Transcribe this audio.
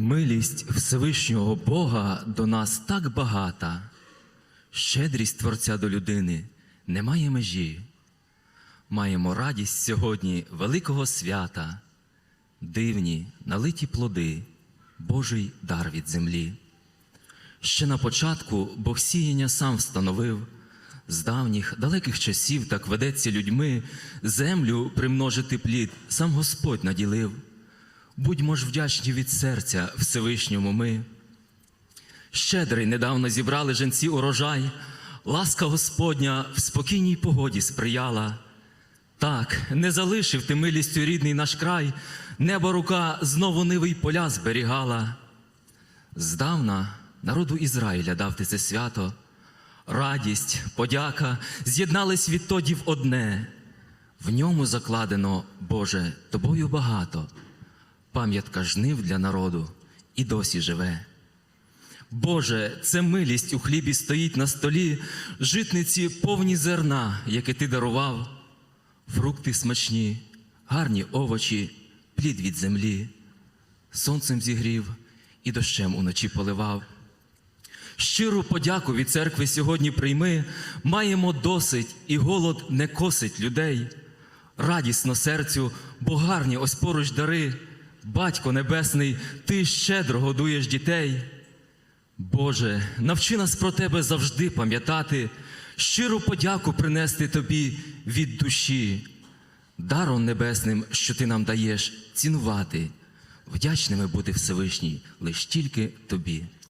Милість Всевишнього Бога до нас так багата, щедрість Творця до людини не має межі. Маємо радість сьогодні великого свята, дивні, налиті плоди, Божий дар від землі. Ще на початку Бог сіяння сам встановив, з давніх далеких часів так ведеться людьми, землю примножити плід, сам Господь наділив. Будьмо ж вдячні від серця Всевишньому ми. Щедрий недавно зібрали женці урожай, ласка Господня в спокійній погоді сприяла. Так, не залишив ти милістю рідний наш край, небо рука знову нивий поля зберігала. Здавна народу Ізраїля дав ти це свято, радість, подяка з'єднались відтоді в одне. В ньому закладено, Боже, тобою багато. Пам'ятка жнив для народу і досі живе. Боже, це милість у хлібі стоїть на столі, житниці повні зерна, яке ти дарував, фрукти смачні, гарні овочі, плід від землі, сонцем зігрів і дощем уночі поливав. Щиру подяку від церкви сьогодні прийми, маємо досить, і голод не косить людей. Радісно серцю, бо гарні ось поруч дари. Батько Небесний, ти щедро годуєш дітей. Боже, навчи нас про Тебе завжди пам'ятати, щиру подяку принести Тобі від душі, даром небесним, що Ти нам даєш, цінувати, вдячними бути Всевишній лиш тільки Тобі.